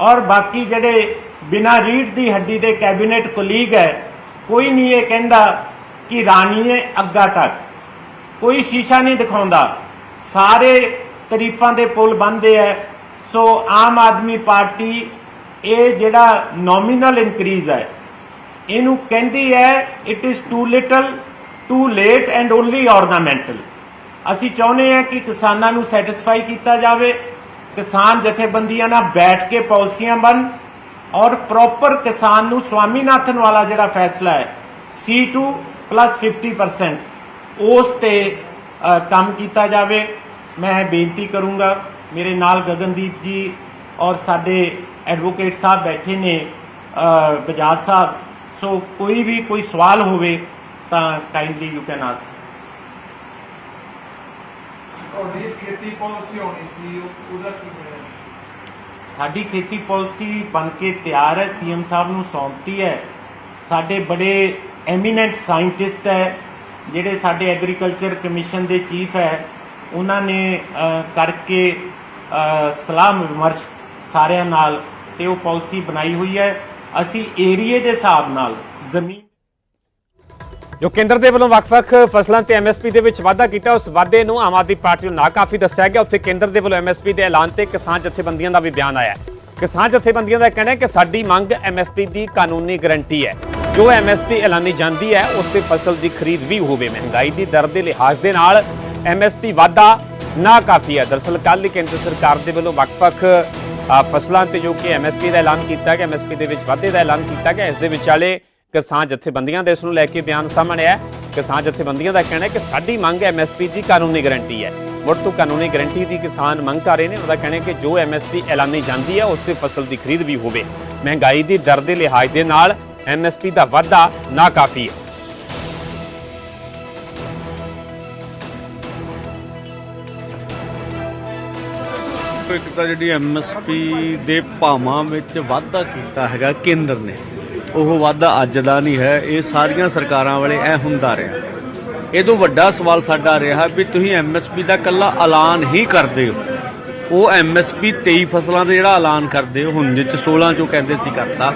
ਔਰ ਬਾਕੀ ਜਿਹੜੇ ਬਿਨਾ ਰੀੜ ਦੀ ਹੱਡੀ ਦੇ ਕੈਬਨਿਟ ਕੁਲੀਗ ਹੈ। ਕੋਈ ਨਹੀਂ ਇਹ ਕਹਿੰਦਾ ਕਿ ਰਾਣੀਏ ਅੱਗਾ ਤੱਕ। ਕੋਈ ਸ਼ੀਸ਼ਾ ਨਹੀਂ ਦਿਖਾਉਂਦਾ। ਸਾਰੇ ਤਾਰੀਫਾਂ ਦੇ ਪੁਲ ਬੰਦੇ ਐ ਸੋ ਆਮ ਆਦਮੀ ਪਾਰਟੀ ਇਹ ਜਿਹੜਾ ਨੋਮੀਨਲ ਇਨਕਰੀਜ਼ ਹੈ, ਇਹਨੂੰ ਕਹਿੰਦੀ ਹੈ it is too little too late and only ornamental ਅਸੀਂ ਚਾਹੁੰਦੇ ਹਾਂ ਕਿ ਕਿਸਾਨਾਂ ਨੂੰ ਸੈਟੀਸਫਾਈ ਕੀਤਾ ਜਾਵੇ। ਕਿਸਾਨ ਜਥੇਬੰਦੀਆਂ ਨਾਲ ਬੈਠ ਕੇ ਪਾਲਿਸੀਆਂ ਬਣ ਔਰ ਪ੍ਰੋਪਰ ਕਿਸਾਨ ਨੂੰ ਸਵਾਮੀਨਾਥਨ ਵਾਲਾ ਜਿਹੜਾ ਫੈਸਲਾ ਹੈ C2 50% ਉਸ ਤੇ ਕੰਮ ਕੀਤਾ ਜਾਵੇ। ਮੈਂ ਬੇਨਤੀ ਕਰੂੰਗਾ, ਮੇਰੇ ਨਾਲ ਗਗਨਦੀਪ ਜੀ ਔਰ ਸਾਡੇ ਐਡਵੋਕੇਟ ਸਾਹਿਬ ਬੈਠੇ ਨੇ ਬਜਾਜ ਸਾਹਿਬ। ਸੋ ਕੋਈ ਵੀ ਕੋਈ ਸਵਾਲ ਹੋਵੇ ਤਾਂ ਕਾਈਂਡਲੀ ਯੂ ਕੈਨ ਆਸਕ ਤੁਹਾਡੀ ਖੇਤੀ ਪਾਲਿਸੀ ਹੋਣੀ ਸੀ ਉਹਦਾ ਕੀ ਸਾਡੀ ਖੇਤੀ ਪਾਲਿਸੀ ਬਣ ਕੇ ਤਿਆਰ ਹੈ, ਸੀਐਮ ਸਾਹਿਬ ਨੂੰ ਸੌਂਪਤੀ ਹੈ। ਸਾਡੇ ਬੜੇ ਐਮੀਨੈਂਟ ਸਾਇੰਟਿਸਟ ਹੈ, ਜਿਹੜੇ ਸਾਡੇ ਐਗਰੀਕਲਚਰ ਕਮਿਸ਼ਨ ਦੇ ਚੀਫ ਹੈ। ਉਹਨਾਂ ਨੇ ਕਰਕੇ ਸਲਾਹ ਵਿਮਰਸ਼ ਸਾਰਿਆਂ ਨਾਲ ਤੇ ਉਹ ਪਾਲਿਸੀ ਬਣਾਈ ਹੋਈ ਹੈ। ਅਸੀਂ ਏਰੀਏ ਦੇ ਹਿਸਾਬ ਨਾਲ ਜ਼ਮੀਨ ਜੋ ਕੇਂਦਰ ਦੇ ਵੱਲੋਂ ਵੱਖ-ਵੱਖ ਫਸਲਾਂ ਤੇ ਐਮਐਸਪੀ ਦੇ ਵਿੱਚ ਵਾਅਦਾ ਕੀਤਾ, ਉਸ ਵਾਅਦੇ ਨੂੰ ਆਮ ਆਦਮੀ ਪਾਰਟੀ ਨੂੰ ਨਾਕਾਫੀ ਦੱਸਿਆ ਗਿਆ। ਉੱਥੇ ਕੇਂਦਰ ਦੇ ਵੱਲੋਂ ਐਮਐਸਪੀ ਦੇ ਐਲਾਨ ਤੇ ਕਿਸਾਨ ਜਥੇਬੰਦੀਆਂ ਦਾ ਵੀ ਬਿਆਨ ਆਇਆ। ਕਿਸਾਨ ਜਥੇਬੰਦੀਆਂ ਦਾ ਕਹਿਣਾ ਹੈ ਕਿ ਸਾਡੀ ਮੰਗ ਐਮਐਸਪੀ ਦੀ ਕਾਨੂੰਨੀ ਗਰੰਟੀ ਹੈ। ਜੋ ਐਮਐਸਪੀ ਐਲਾਨੀ ਜਾਂਦੀ ਹੈ, ਉਸ ਤੇ ਫਸਲ ਦੀ ਖਰੀਦ ਵੀ ਹੋਵੇ। ਮਹਿੰਗਾਈ ਦੀ ਦਰ ਦੇ ਲਿਹਾਜ਼ ਦੇ ਨਾਲ ਐਮਐਸਪੀ ਵਾਅਦਾ ਨਾਕਾਫੀ ਹੈ। ਦਰਅਸਲ ਕੱਲ੍ਹ ਕੇਂਦਰ ਸਰਕਾਰ ਦੇ ਵੱਲੋਂ ਵੱਖ-ਵੱਖ ਫਸਲਾਂ ਤੇ ਜੋ ਕਿ ਐਮਐਸਪੀ ਦਾ ਐਲਾਨ ਕੀਤਾ ਗਿਆ ਐਮਐਸਪੀ ਦੇ ਵਿੱਚ ਵਾਧੇ ਦਾ ਐਲਾਨ ਕੀਤਾ ਗਿਆ। ਇਸ ਦੇ ਵਿਚਾਲੇ ਕਿਸਾਨ ਜਥੇਬੰਦੀਆਂ ਦੇ ਇਸ ਨੂੰ ਲੈ ਕੇ ਬਿਆਨ ਸਾਹਮਣੇ ਆਇਆ। ਕਿਸਾਨ ਜਥੇਬੰਦੀਆਂ ਦਾ ਕਹਿਣਾ ਹੈ ਕਿ ਸਾਡੀ ਮੰਗ ਐਮਐਸਪੀ ਦੀ ਕਾਨੂੰਨੀ ਗਾਰੰਟੀ ਹੈ। ਮੁੜ ਤੋਂ ਕਾਨੂੰਨੀ ਗਾਰੰਟੀ ਦੀ ਕਿਸਾਨ ਮੰਗ ਕਰ ਰਹੇ ਨੇ ਉਹਦਾ ਕਹਿਣਾ ਕਿ ਜੋ ਐਮਐਸਪੀ ਐਲਾਨੀ ਜਾਂਦੀ ਹੈ, ਉਸ ਤੇ ਫਸਲ ਦੀ ਖਰੀਦ ਵੀ ਹੋਵੇ। ਮਹਿੰਗਾਈ ਦੀ ਦਰ ਦੇ ਲਿਹਾਜ਼ ਦੇ ਨਾਲ ਐਮਐਸਪੀ ਦਾ ਵਾਧਾ ਨਾ ਕਾਫੀ ਹੈ। ਇੱਕ ਤਾਂ ਜਿਹੜੀ ਐਮਐਸਪੀ ਦੇ ਭਾਵਾਂ ਵਿੱਚ ਵਾਧਾ ਕੀਤਾ ਹੈਗਾ ਕੇਂਦਰ ਨੇ ਉਹ ਵਾਧਾ ਅੱਜ ਦਾ ਨਹੀਂ ਹੈ, ਇਹ ਸਾਰੀਆਂ ਸਰਕਾਰਾਂ ਵਾਲੇ ਇਹ ਹੁੰਦਾ ਰਿਹਾ। ਇਹ ਤੋਂ ਵੱਡਾ ਸਵਾਲ ਸਾਡਾ ਰਿਹਾ ਵੀ ਤੁਸੀਂ ਐਮਐਸਪੀ ਦਾ ਕੱਲਾ ਐਲਾਨ ਹੀ ਕਰਦੇ ਹੋ। ਉਹ ਐਮਐਸਪੀ 23 ਫਸਲਾਂ ਦਾ ਜਿਹੜਾ ਐਲਾਨ ਕਰਦੇ ਹੋ, ਹੁਣ ਜਿੱਚ 16 ਚੋਂ ਕਹਿੰਦੇ ਸੀ ਕਰਤਾ,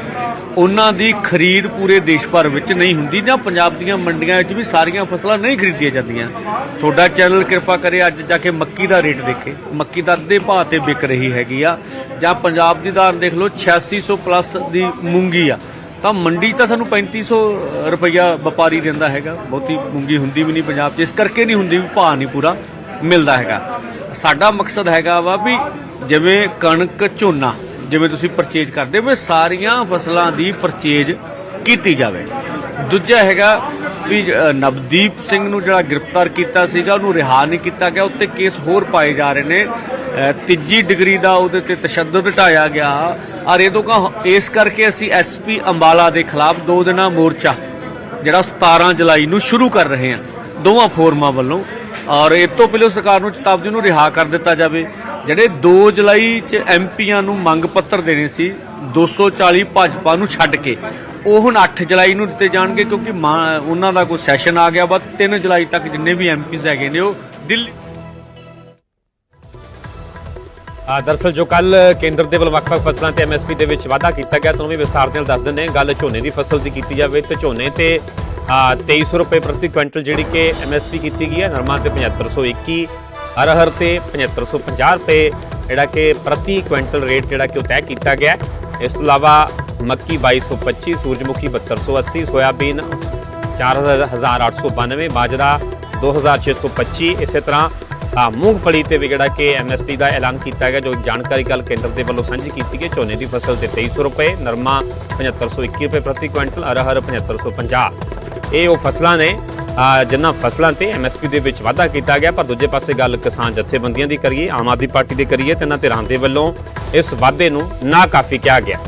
ਉਹਨਾਂ ਦੀ ਖਰੀਦ ਪੂਰੇ ਦੇਸ਼ ਭਰ ਵਿੱਚ ਨਹੀਂ ਹੁੰਦੀ ਜਾਂ ਪੰਜਾਬ ਦੀਆਂ ਮੰਡੀਆਂ ਵਿੱਚ ਵੀ ਸਾਰੀਆਂ ਫਸਲਾਂ ਨਹੀਂ ਖਰੀਦੀਆਂ ਜਾਂਦੀਆਂ। ਤੁਹਾਡਾ ਚੈਨਲ ਕਿਰਪਾ ਕਰੇ ਅੱਜ ਜਾ ਕੇ ਮੱਕੀ ਦਾ ਰੇਟ ਦੇਖੇ। ਮੱਕੀ ਦਾ ਅੱਧੇ ਭਾਅ ਤੇ ਵਿਕ ਰਹੀ ਹੈਗੀ ਆ, ਜਾਂ ਪੰਜਾਬ ਦੀ ਦਾਰ ਦੇਖ ਲਓ 8600 ਪਲੱਸ ਦੀ ਮੂੰਗੀ ਆ। ਤਾਂ ਮੰਡੀ 'ਚ ਤਾਂ ਸਾਨੂੰ 3500 ਰੁਪਈਆ ਵਪਾਰੀ ਦਿੰਦਾ ਹੈਗਾ। ਬਹੁਤੀ ਮੂੰਗੀ ਹੁੰਦੀ ਵੀ ਨਹੀਂ ਪੰਜਾਬ 'ਚ। ਇਸ ਕਰਕੇ ਨਹੀਂ ਹੁੰਦੀ, ਵੀ ਭਾਅ ਨਹੀਂ ਪੂਰਾ ਮਿਲਦਾ ਹੈਗਾ। ਸਾਡਾ ਮਕਸਦ ਹੈਗਾ ਵਾ ਵੀ ਜਿਵੇਂ ਕਣਕ, ਝੋਨਾ, ਜਿਵੇਂ ਤੁਸੀਂ ਪਰਚੇਜ ਕਰਦੇ ਹੋ ਸਾਰੀਆਂ ਫਸਲਾਂ ਦੀ ਪਰਚੇਜ ਕੀਤੀ ਜਾਵੇ। ਦੂਜਾ ਹੈਗਾ ਵੀ ਨਵਦੀਪ ਸਿੰਘ ਨੂੰ ਜਿਹੜਾ ਗ੍ਰਿਫਤਾਰ ਕੀਤਾ ਸੀਗਾ, ਉਹਨੂੰ ਰਿਹਾ ਨਹੀਂ ਕੀਤਾ ਗਿਆ। ਉੱਤੇ ਕੇਸ ਹੋਰ ਪਾਏ ਜਾ ਰਹੇ ਨੇ। ਤੀਜੀ ਡਿਗਰੀ ਦਾ ਉਹਦੇ ਤੇ ਤਸ਼ੱਦਦ ਢਾਇਆ ਗਿਆ। ਔਰ ਇਹ ਤੋਂ ਕਾ ਇਸ ਕਰਕੇ ਅਸੀਂ ਐਸਪੀ ਅੰਬਾਲਾ ਦੇ ਖਿਲਾਫ ਦੋ ਦਿਨਾਂ ਮੋਰਚਾ, ਜਿਹੜਾ 17 ਜੁਲਾਈ ਨੂੰ ਸ਼ੁਰੂ ਕਰ ਰਹੇ ਹਾਂ, ਦੋਵਾਂ ਫੋਰਮਾਂ ਵੱਲੋਂ। ਔਰ ਇਹ ਤੋਂ ਪਹਿਲਾਂ ਸਰਕਾਰ ਨੂੰ ਚੇਤਾਵਨੀ ਨੂੰ ਰਿਹਾ ਕਰ ਦਿੱਤਾ ਜਾਵੇ। ਜਿਹੜੇ 2 ਜੁਲਾਈ ਚ ਐਮਪੀਆਂ ਨੂੰ ਮੰਗ ਪੱਤਰ ਦੇਣੇ ਸੀ 240 ਭਾਜਪਾ ਨੂੰ ਛੱਡ ਕੇ, ਉਹ ਹੁਣ 8 ਜੁਲਾਈ ਨੂੰ ਦਿੱਤੇ ਜਾਣਗੇ ਕਿਉਂਕਿ ਮਾਂ- ਉਹਨਾਂ ਦਾ ਕੋਈ ਸੈਸ਼ਨ ਆ ਗਿਆ। ਬਸ 3 ਜੁਲਾਈ ਤੱਕ ਜਿੰਨੇ ਵੀ ਐਮਪੀਸ ਹੈਗੇ ਨੇ, ਉਹ ਦਿੱਲੀ ਦਰਸਲ ਜੋ ਕੱਲ ਕੇਂਦਰ ਦੇ ਵੱਲੋਂ ਵੱਖ-ਵੱਖ ਫਸਲਾਂ ਤੇ ਐਮਐਸਪੀ ਦੇ ਵਿੱਚ ਵਾਅਦਾ ਕੀਤਾ ਗਿਆ, ਤੁਹਾਨੂੰ ਵੀ ਵਿਸਥਾਰ ਨਾਲ ਦੱਸ ਦਿੰਦੇ ਹਾਂ। ਗੱਲ ਝੋਨੇ ਦੀ ਫਸਲ ਦੀ ਕੀਤੀ ਜਾਵੇ ਤੇ ਝੋਨੇ ਤੇ ਆ 2300 ਰੁਪਏ ਪ੍ਰਤੀ ਕੁਇੰਟਲ ਜਿਹੜੀ ਕਿ ਐਮਐਸਪੀ ਕੀਤੀ ਗਈ ਹੈ, ਨਰਮਾ ਤੇ 7521 ਅਰਹਰ ਤੇ 7550 ਰੁਪਏ ਜਿਹੜਾ ਕਿ ਪ੍ਰਤੀ ਕੁਇੰਟਲ ਰੇਟ ਜਿਹੜਾ ਕਿ ਉਹ ਤੈਅ ਕੀਤਾ ਗਿਆ ਇਸ ਤੋਂ ਇਲਾਵਾ ਮੱਕੀ 2225 ਸੂਰਜਮੁਖੀ 7280 ਸੋਇਆਬੀਨ 4892 ਬਾਜਰਾ 2625 ਇਸੇ ਤਰ੍ਹਾਂ ਮੂੰਗਫਲੀ ਤੇ ਵੀ ਜਿਹੜਾ ਕਿ ਐਮਐਸਪੀ ਦਾ ਐਲਾਨ ਕੀਤਾ ਗਿਆ, ਜੋ ਜਾਣਕਾਰੀ ਕੱਲ ਕੇਂਦਰ ਦੇ ਵੱਲੋਂ ਸਾਂਝੀ ਕੀਤੀ ਗਈ, ਝੋਨੇ ਦੀ ਫਸਲ ਤੇ 2300 ਰੁਪਏ, ਨਰਮਾ 7521 ਰੁਪਏ ਪ੍ਰਤੀ ਕੁਇੰਟਲ, ਅਰਹਰ 7550 ਇਹ ਉਹ ਫਸਲਾਂ ਨੇ ਜਿਨ੍ਹਾਂ ਫਸਲਾਂ ਤੇ ਐਮਐਸਪੀ ਦੇ ਵਿੱਚ ਵਾਧਾ ਕੀਤਾ ਗਿਆ, ਪਰ ਦੂਜੇ ਪਾਸੇ ਗੱਲ ਕਿਸਾਨ ਜਥੇਬੰਦੀਆਂ ਦੀ ਕਰੀਏ, ਆਮ ਆਦਮੀ ਪਾਰਟੀ ਦੀ ਕਰੀਏ, ਤੇ ਇਹਨਾਂ ਧਿਰਾਂ ਦੇ ਵੱਲੋਂ ਇਸ ਵਾਧੇ ਨੂੰ ਨਾ ਕਾਫੀ ਕਿਹਾ ਗਿਆ।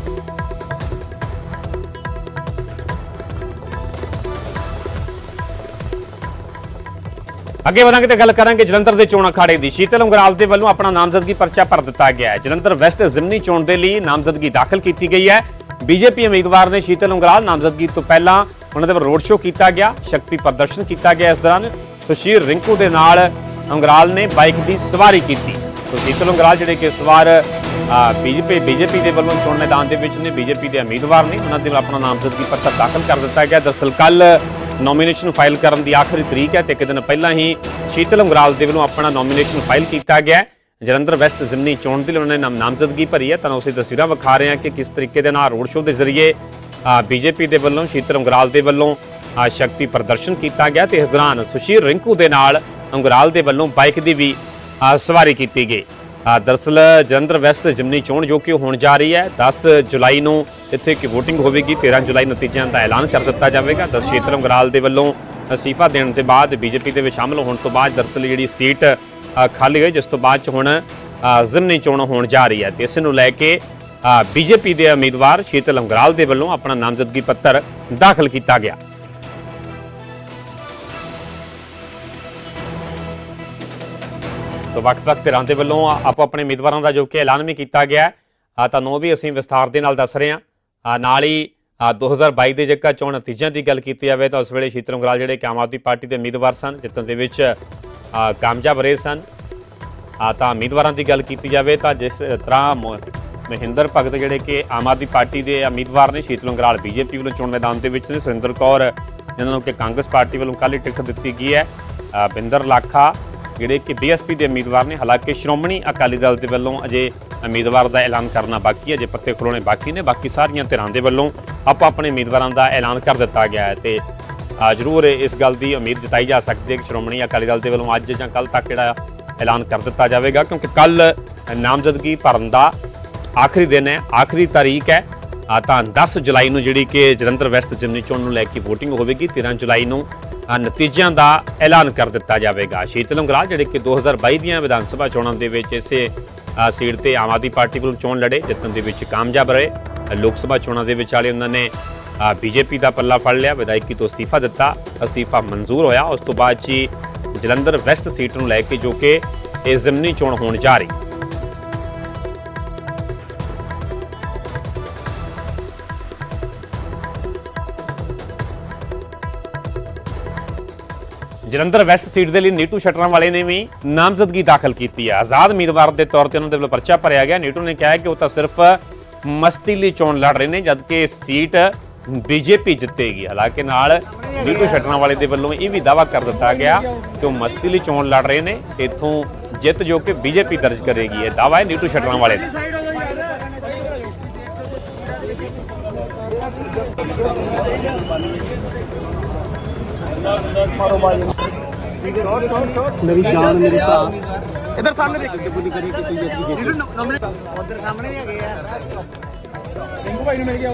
ਅੱਗੇ ਵਧਾਂਗੇ ਤੇ ਗੱਲ ਕਰਾਂਗੇ ਜਲੰਧਰ ਦੇ ਚੋਣ ਅਖਾੜੇ ਦੀ। ਸ਼ੀਤਲ ਉਂਗਰਾਲ ਦੇ ਵੱਲੋਂ ਆਪਣਾ ਨਾਮਜ਼ਦਗੀ ਪਰਚਾ ਭਰ ਦਿੱਤਾ ਗਿਆ ਹੈ। ਜਲੰਧਰ ਵੈਸਟ ਜ਼ਿਮਨੀ ਚੋਣ ਦੇ ਲਈ ਨਾਮਜ਼ਦਗੀ ਦਾਖਲ ਕੀਤੀ ਗਈ ਹੈ। ਬੀਜੇਪੀ ਉਮੀਦਵਾਰ ਨੇ ਸ਼ੀਤਲ ਉਂਗਰਾਲ ਨਾਮਜ਼ਦਗੀ ਤੋਂ ਪਹਿਲਾਂ ਉਹਨਾਂ ਦੇ ਵੱਲੋਂ ਰੋਡ ਸ਼ੋਅ ਕੀਤਾ ਗਿਆ, ਸ਼ਕਤੀ ਪ੍ਰਦਰਸ਼ਨ ਕੀਤਾ ਗਿਆ ਇਸ ਦੌਰਾਨ। ਸੁਸ਼ੀਰ ਰਿੰਕੂ ਦੇ ਨਾਲ ਉਂਗਰਾਲ ਨੇ ਬਾਈਕ ਦੀ ਸਵਾਰੀ ਕੀਤੀ। ਸੋ ਸ਼ੀਤਲ ਉਂਗਰਾਲ ਜਿਹੜੇ ਕਿ ਇਸ ਵਾਰ ਬੀਜੇਪੀ ਬੀਜੇਪੀ ਦੇ ਵੱਲੋਂ ਚੋਣ ਮੈਦਾਨ ਦੇ ਵਿੱਚ ਨੇ, ਬੀਜੇਪੀ ਦੇ ਉਮੀਦਵਾਰ ਨੇ, ਉਹਨਾਂ ਦੇ ਵੱਲੋਂ ਆਪਣਾ ਨਾਮਜ਼ਦਗੀ ਪੱਤਰ ਦਾਖਲ ਕਰ ਦਿੱਤਾ ਗਿਆ। ਦਰਅਸਲ ਕੱਲ ਨੋਮੀਨੇਸ਼ਨ ਫਾਈਲ ਕਰਨ ਦੀ ਆਖਰੀ ਤਰੀਕ ਹੈ ਤੇ ਇੱਕ ਦਿਨ ਪਹਿਲਾਂ ਹੀ ਸ਼ੀਤਲ ਅੰਗਰਾਲ ਦੇ ਵੱਲੋਂ ਆਪਣਾ ਨੋਮੀਨੇਸ਼ਨ ਫਾਈਲ ਕੀਤਾ ਗਿਆ ਜਲੰਧਰ ਵੈਸਟ ਜ਼ਿਮਨੀ ਚੋਣ ਦੇ ਲਈ ਉਹਨਾਂ ਨੇ ਨਾਮ- ਨਾਮਜ਼ਦਗੀ ਭਰੀ ਹੈ। ਤੁਹਾਨੂੰ ਉਸੇ ਤਸਵੀਰਾਂ ਵਿਖਾ ਰਹੇ ਹਾਂ ਕਿ ਕਿਸ ਤਰੀਕੇ ਦੇ ਨਾਲ ਰੋਡ ਸ਼ੋਅ ਦੇ ਜ਼ਰੀਏ ਬੀਜੇਪੀ ਦੇ ਵੱਲੋਂ, ਸ਼ੀਤਲ ਅੰਗਰਾਲ ਦੇ ਵੱਲੋਂ ਸ਼ਕਤੀ ਪ੍ਰਦਰਸ਼ਨ ਕੀਤਾ ਗਿਆ ਤੇ ਇਸ ਦੌਰਾਨ ਸੁਸ਼ੀਰ ਰਿੰਕੂ ਦੇ ਨਾਲ ਅੰਗਰਾਲ ਦੇ ਵੱਲੋਂ ਬਾਈਕ ਦੀ ਵੀ ਸਵਾਰੀ ਕੀਤੀ ਗਈ। ਅ, ਦਰਅਸਲ ਜਲੰਧਰ ਵੈਸਟ ਜ਼ਿਮਨੀ ਚੋਣ ਜੋ ਕਿ ਹੋਣ ਜਾ ਰਹੀ ਹੈ 10 ਜੁਲਾਈ ਨੂੰ ਇੱਥੇ ਕਿ VOTING ਹੋਵੇਗੀ 13 ਜੁਲਾਈ ਨਤੀਜਿਆਂ ਦਾ ਐਲਾਨ ਕਰ ਦਿੱਤਾ ਜਾਵੇਗਾ। ਦਰਸ਼ੀਤਲ ਉਂਗਰਾਲ ਦੇ ਵੱਲੋਂ ਅਸਤੀਫਾ ਦੇਣ ਤੋਂ ਬਾਅਦ ਬੀਜੇਪੀ ਦੇ ਵਿੱਚ ਸ਼ਾਮਲ ਹੋਣ ਤੋਂ ਬਾਅਦ ਦਰਅਸਲ ਜਿਹੜੀ ਸੀਟ ਖਾਲੀ ਹੋਈ ਜਿਸ ਤੋਂ ਬਾਅਦ ਚ ਹੁਣ ਜ਼ਿਮਨੀ ਚੋਣ ਹੋਣ ਜਾ ਰਹੀ ਹੈ। ਤੇ ਇਸ ਨੂੰ ਲੈ ਕੇ ਬੀਜੇਪੀ ਦੇ ਉਮੀਦਵਾਰ ਸ਼ੀਤਲ ਅੰਗਰਾਲ ਦੇ ਵੱਲੋਂ ਆਪਣਾ ਨਾਮਜ਼ਦਗੀ ਪੱਤਰ ਦਾਖਲ ਕੀਤਾ ਗਿਆ। ਸੋ ਵੱਖ-ਵੱਖ ਧਿਰਾਂ ਦੇ ਵੱਲੋਂ ਆਪੋ ਆਪਣੇ ਉਮੀਦਵਾਰਾਂ ਦਾ ਜੋ ਕਿ ਐਲਾਨ ਵੀ ਕੀਤਾ ਗਿਆ ਆ ਤੁਹਾਨੂੰ ਉਹ ਵੀ ਅਸੀਂ ਵਿਸਥਾਰ ਦੇ ਨਾਲ ਦੱਸ ਰਹੇ ਹਾਂ। ਨਾਲ ਹੀ ਆ, 2022 ਦੇ ਜੇਕਰ ਚੋਣ ਨਤੀਜਿਆਂ ਦੀ ਗੱਲ ਕੀਤੀ ਜਾਵੇ ਤਾਂ ਉਸ ਵੇਲੇ ਸ਼ੀਤਲ ਉਂਗਰਾਲ ਜਿਹੜੇ ਕਿ ਆਮ ਆਦਮੀ ਪਾਰਟੀ ਦੇ ਉਮੀਦਵਾਰ ਸਨ ਜਿੱਤਣ ਦੇ ਵਿੱਚ ਕਾਮਯਾਬ ਰਹੇ ਸਨ। ਆ ਤਾਂ ਉਮੀਦਵਾਰਾਂ ਦੀ ਗੱਲ ਕੀਤੀ ਜਾਵੇ ਤਾਂ ਜਿਸ ਤਰ੍ਹਾਂ ਮ- ਮਹਿੰਦਰ ਭਗਤ ਜਿਹੜੇ ਕਿ ਆਮ ਆਦਮੀ ਪਾਰਟੀ ਦੇ ਉਮੀਦਵਾਰ ਨੇ ਸ਼ੀਤਲ ਉਂਗਰਾਲ ਬੀਜੇਪੀ ਵੱਲੋਂ ਚੋਣ ਮੈਦਾਨ ਦੇ ਵਿੱਚ ਨੇ ਸੁਰਿੰਦਰ ਕੌਰ ਜਿਨ੍ਹਾਂ ਨੂੰ ਕਿ ਕਾਂਗਰਸ ਪਾਰਟੀ ਵੱਲੋਂ ਕੱਲ੍ਹ ਹੀ ਟਿਕਟ ਦਿੱਤੀ ਗਈ ਹੈ। ਬਿੰਦਰ ਲਾਖਾ ਜਿਹੜੇ ਕਿ ਬੀਐਸਪੀ ਦੇ ਉਮੀਦਵਾਰ ਨੇ, ਹਾਲਾਂਕਿ ਸ਼੍ਰੋਮਣੀ ਅਕਾਲੀ ਦਲ ਦੇ ਵੱਲੋਂ ਅਜੇ ਉਮੀਦਵਾਰ ਦਾ ਐਲਾਨ ਕਰਨਾ ਬਾਕੀ ਹੈ ਜੇ ਪੱਤੇ ਖੁਲਾਉਣੇ ਬਾਕੀ ਨੇ, ਬਾਕੀ ਸਾਰੀਆਂ ਧਿਰਾਂ ਦੇ ਵੱਲੋਂ ਆਪੋ ਆਪਣੇ ਉਮੀਦਵਾਰਾਂ ਦਾ ਐਲਾਨ ਕਰ ਦਿੱਤਾ ਗਿਆ ਹੈ ਤੇ ਜ਼ਰੂਰ ਇਸ ਗੱਲ ਦੀ ਉਮੀਦ ਜਤਾਈ ਜਾ ਸਕਦੀ ਹੈ ਕਿ ਸ਼੍ਰੋਮਣੀ ਅਕਾਲੀ ਦਲ ਦੇ ਵੱਲੋਂ ਅੱਜ ਜਾਂ ਕੱਲ ਤੱਕ ਜਿਹੜਾ ਐਲਾਨ ਕਰ ਦਿੱਤਾ ਜਾਵੇਗਾ, ਕਿਉਂਕਿ ਕੱਲ ਨਾਮਜ਼ਦਗੀ ਭਰਨ ਦਾ ਆਖਰੀ ਦਿਨ ਹੈ, ਆਖਰੀ ਤਾਰੀਖ ਹੈ ਤਾਂ 10 ਜੁਲਾਈ ਨੂੰ ਜਿਹੜੀ ਕਿ ਜਲੰਧਰ ਵੈਸਟ ਜ਼ਿਮਨੀ ਚੋਣ ਨੂੰ ਲੈ ਕੇ VOTING ਹੋਵੇਗੀ 13 ਜੁਲਾਈ ਨੂੰ ਨਤੀਜਿਆਂ ਦਾ ਐਲਾਨ ਕਰ ਦਿੱਤਾ ਜਾਵੇਗਾ। ਸ਼ੀਤਲ ਉਂਗਰਾਲ ਜਿਹੜੇ ਕਿ 2022 ਦੀਆਂ ਵਿਧਾਨ ਸਭਾ ਚੋਣਾਂ ਦੇ ਵਿੱਚ ਇਸੇ ਸੀਟ ਤੇ ਆਮ ਆਦਮੀ ਪਾਰਟੀ ਵੱਲੋਂ ਚੋਣ ਲੜੇ, ਜਿੱਤਣ ਦੇ ਵਿੱਚ ਕਾਮਯਾਬ ਰਹੇ। ਲੋਕ ਸਭਾ ਚੋਣਾਂ ਦੇ ਵਿੱਚ ਵਾਲੇ ਉਹਨਾਂ ਨੇ ਬੀਜੇਪੀ ਦਾ ਪੱਲਾ ਫੜ ਲਿਆ, ਵਿਧਾਇਕੀ ਤੋਂ ਅਸਤੀਫਾ ਦਿੱਤਾ। ਅਸਤੀਫਾ ਮਨਜ਼ੂਰ ਹੋਇਆ। ਉਸ ਤੋਂ ਬਾਅਦ 'ਚ ਹੀ ਜਲੰਧਰ ਵੈਸਟ ਸੀਟ ਨੂੰ ਲੈ ਕੇ ਜੋ ਕਿ ਇਹ ਜ਼ਿਮਨੀ ਚੋਣ ਹੋਣ ਜਾ ਰਹੀ। ਜਲੰਧਰ ਵੈਸਟ ਸੀਟ ਦੇ ਲਈ ਨੀਟੂ ਸ਼ਟਰਾਂ ਵਾਲੇ ਨੇ ਵੀ ਨਾਮਜ਼ਦਗੀ ਦਾਖਲ ਕੀਤੀ ਹੈ। ਆਜ਼ਾਦ ਉਮੀਦਵਾਰ ਦੇ ਤੌਰ ਤੇ ਉਹਨਾਂ ਦੇ ਵੱਲੋਂ ਪਰਚਾ ਭਰਿਆ ਗਿਆ। ਨੀਟੂ ਨੇ ਕਿਹਾ ਕਿ ਉਹ ਤਾਂ ਸਿਰਫ ਮਸਤੀ ਲਈ ਚੋਣ ਲੜ ਰਹੇ ਨੇ, ਜਦਕਿ ਇਹ ਸੀਟ ਬੀਜੇਪੀ ਜਿੱਤੇਗੀ। ਹਾਲਾਂਕਿ ਨਾਲ ਨੀਟੂ ਸ਼ਟਰਾਂ ਵਾਲੇ ਦੇ ਵੱਲੋਂ ਇਹ ਵੀ ਦਾਅਵਾ ਕਰ ਦਿੱਤਾ ਗਿਆ ਕਿ ਉਹ ਮਸਤੀ ਲਈ ਚੋਣ ਲੜ ਰਹੇ ਨੇ। ਇਥੋਂ ਜਿੱਤ ਜੋ ਕਿ ਬੀਜੇਪੀ ਦਰਜ ਕਰੇਗੀ। ਇਹ ਦਾਅਵਾ ਹੈ ਨੀਟੂ ਸ਼ਟਰਾਂ ਵਾਲੇ ਦਾ। ਮੇਰੀ ਜਾਨ ਮੇਰੇ ਭਰਾ। ਇਧਰ ਸਾਹਮਣੇ ਦੇਖ। ਬੁੱਧੀ ਕਰੀ ਕਿ ਕੋਈ ਅੱਛੀ ਜੇਤੀ ਉਧਰ ਸਾਹਮਣੇ ਵੀ ਹੈਗੇ ਆ। ਰਿੰਕੂ ਭਾਈ ਨੂੰ ਮਿਲ ਗਿਆ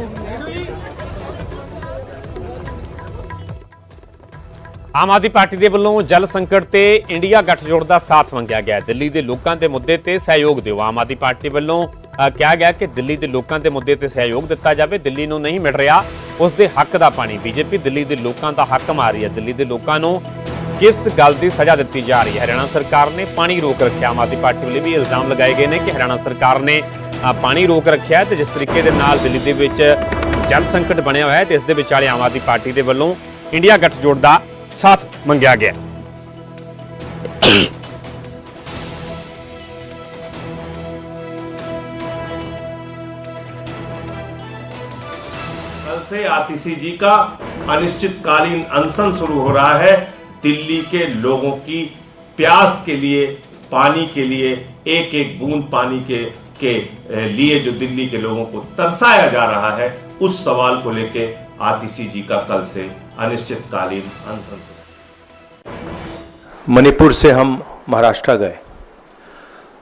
ਆਮ ਆਦਮੀ ਪਾਰਟੀ ਦੇ ਵੱਲੋਂ ਜਲ ਸੰਕਟ ਤੇ ਇੰਡੀਆ ਗੱਠਜੋੜ ਦਾ ਸਾਥ ਮੰਗਿਆ ਗਿਆ ਹੈ। ਦਿੱਲੀ ਦੇ ਲੋਕਾਂ ਦੇ ਮੁੱਦੇ ਤੇ ਸਹਿਯੋਗ ਦਿਓ। ਆਮ ਆਦਮੀ ਪਾਰਟੀ ਵੱਲੋਂ ਕਿਹਾ ਗਿਆ ਕਿ ਦਿੱਲੀ ਦੇ ਲੋਕਾਂ ਦੇ ਮੁੱਦੇ ਤੇ ਸਹਿਯੋਗ ਦਿੱਤਾ ਜਾਵੇ। ਦਿੱਲੀ ਨੂੰ ਨਹੀਂ ਮਿਲ ਰਿਹਾ, ਉਸ ਦੇ ਹੱਕ ਦਾ ਪਾਣੀ। ਬੀਜੇਪੀ ਦਿੱਲੀ ਦੇ ਲੋਕਾਂ ਦਾ ਹੱਕ ਮਾਰ ਰਹੀ ਹੈ। ਦਿੱਲੀ ਦੇ ਲੋਕਾਂ ਨੂੰ ਕਿਸ ਗੱਲ ਦੀ ਸਜ਼ਾ ਦਿੱਤੀ ਜਾ ਰਹੀ ਹੈ? ਹਰਿਆਣਾ ਸਰਕਾਰ ਨੇ ਪਾਣੀ ਰੋਕ ਰੱਖਿਆ। ਆਮ ਆਦਮੀ ਪਾਰਟੀ ਵੱਲੋਂ ਵੀ ਇਲਜ਼ਾਮ ਲਗਾਏ ਗਏ ਨੇ ਕਿ ਹਰਿਆਣਾ ਸਰਕਾਰ ਨੇ ਪਾਣੀ ਰੋਕ ਰੱਖਿਆ ਹੈ ਤੇ ਜਿਸ ਤਰੀਕੇ ਦੇ ਨਾਲ ਦਿੱਲੀ ਦੇ ਵਿੱਚ ਜਲ ਸੰਕਟ ਬਣਿਆ ਹੋਇਆ ਹੈ ਤੇ ਇਸ ਦੇ ਵਿਚਾਲੇ ਆਮ ਆਦਮੀ ਪਾਰਟੀ ਦੇ ਵੱਲੋਂ ਇੰਡੀਆ ਗੱਠਜੋੜ ਦਾ ਸਾਥ ਮੰਗਿਆ ਗਿਆ कल से आतिशी जी का अनिश्चितकालीन अनशन शुरू हो रहा है। दिल्ली के लोगों की प्यास के लिए, पानी के लिए एक एक बूंद पानी के के लिए जो दिल्ली के लोगों को तरसाया जा रहा है, उस सवाल को लेके आतिशी जी का कल से अनिश्चितकालीन अनशन मणिपुर से हम महाराष्ट्र गए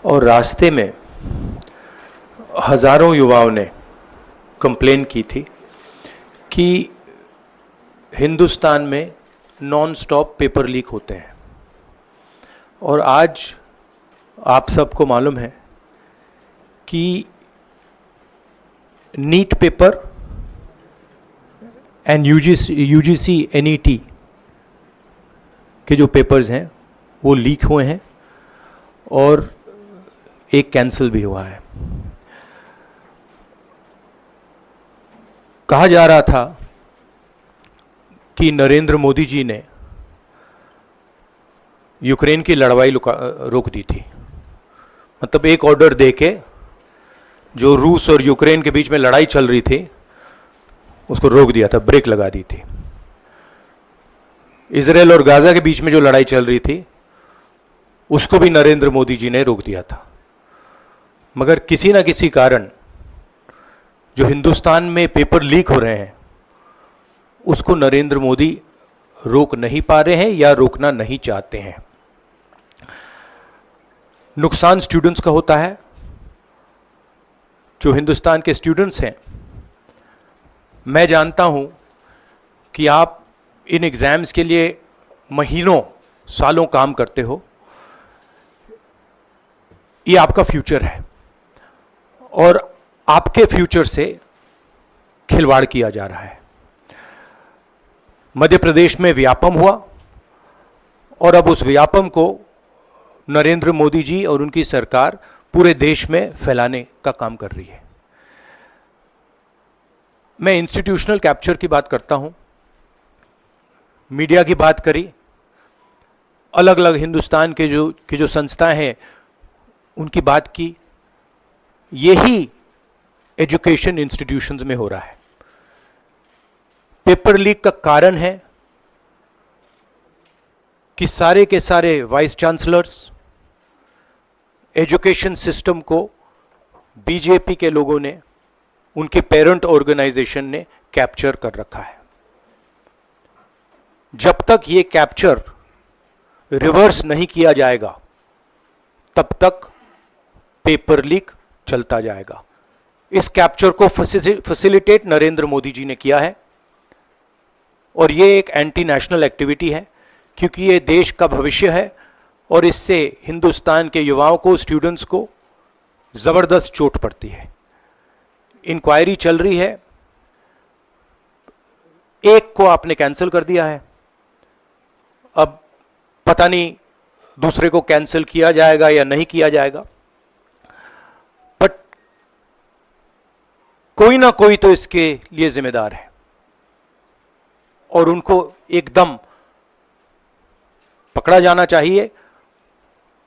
और रास्ते में हज़ारों युवाओं ने कंप्लेन की थी। कि हिंदुस्तान में नॉन स्टॉप पेपर लीक होते हैं। और आज आप सबको मालूम है कि NEET paper and UGC UGC NET के जो पेपर्स हैं, वो लीक हुए हैं और एक कैंसिल भी हुआ है। कहा जा रहा था कि नरेंद्र मोदी जी ने यूक्रेन की लुका- रोक दी थी। मतलब एक ऑर्डर देके जो रूस और यूक्रेन के बीच में लड़ाई चल रही थी, उसको रोक दिया था, ब्रेक लगा दी थी। इसराइल और गाजा के बीच में जो लड़ाई चल रही थी, उसको भी नरेंद्र मोदी जी ने रोक दिया था। मगर किसी ना किसी कारण जो हिंदुस्तान में पेपर लीक हो रहे हैं, उसको नरेंद्र मोदी रोक नहीं पा रहे हैं या रोकना नहीं चाहते हैं। नुकसान स्टूडेंट्स का होता है। जो हिंदुस्तान के स्टूडेंट्स हैं, मैं जानता हूँ कि आप इन एग्ज़ाम्स के लिए महीनों, सालों काम करते हो। ये आपका फ्यूचर है। और आपके फ्यूचर से खिलवाड़ किया जा रहा है। मध्य प्रदेश में व्यापम हुआ और अब उस व्यापम को नरेंद्र मोदी जी और उनकी सरकार पूरे देश में फैलाने का काम कर रही है। मैं इंस्टीट्यूशनल कैप्चर की बात करता हूँ मीडिया की बात करी अलग अलग हिंदुस्तान के जो, की जो संस्थाएँ हैं, उनकी बात की, यही एजुकेशन इंस्टीट्यूशंस में हो रहा है। पेपर लीक का कारण है कि सारे के सारे वाइस चांसलर्स, एजुकेशन सिस्टम को बीजेपी के लोगों ने, उनके पेरेंट ऑर्गेनाइजेशन ने कैप्चर कर रखा है। जब तक ये कैप्चर रिवर्स नहीं किया जाएगा, तब तक पेपर लीक चलता जाएगा। इस कैप्चर को फैसिलिटेट नरेंद्र मोदी जी ने किया है। और ये एक एंटी नेशनल एक्टिविटी है, क्योंकि ये देश का भविष्य है, और इससे हिंदुस्तान के युवाओं को स्टूडेंट्स को ज़बरदस्त चोट पड़ती है। इंक्वायरी चल रही है। एक को आपने कैंसिल कर दिया है। अब पता नहीं दूसरे को कैंसिल किया जाएगा या नहीं किया जाएगा। कोई ना कोई तो इसके लिए जिम्मेदार है। और उनको एकदम पकड़ा जाना चाहिए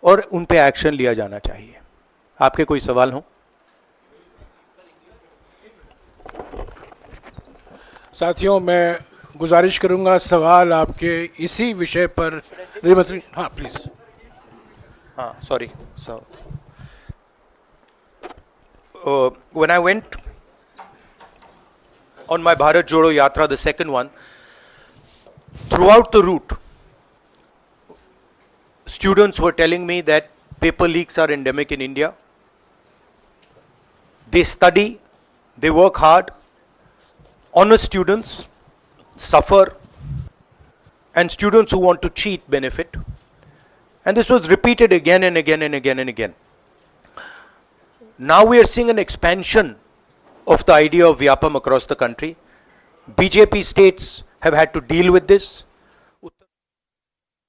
और उन पे एक्शन लिया जाना चाहिए। आपके कोई सवाल हो? साथियों मैं गुजारिश करूँगा सवाल आपके इसी विषय पर। हाँ प्लीज़ हाँ sorry uh, when I went on my Bharat Jodo Yatra the second one throughout the route students were telling me that paper leaks are endemic in India they study they work hard honest students suffer and students who want to cheat benefit. And this was repeated again and again and again and again. Now we are seeing an expansion of the idea of Vyapam across the country. BJP states have had to deal with this.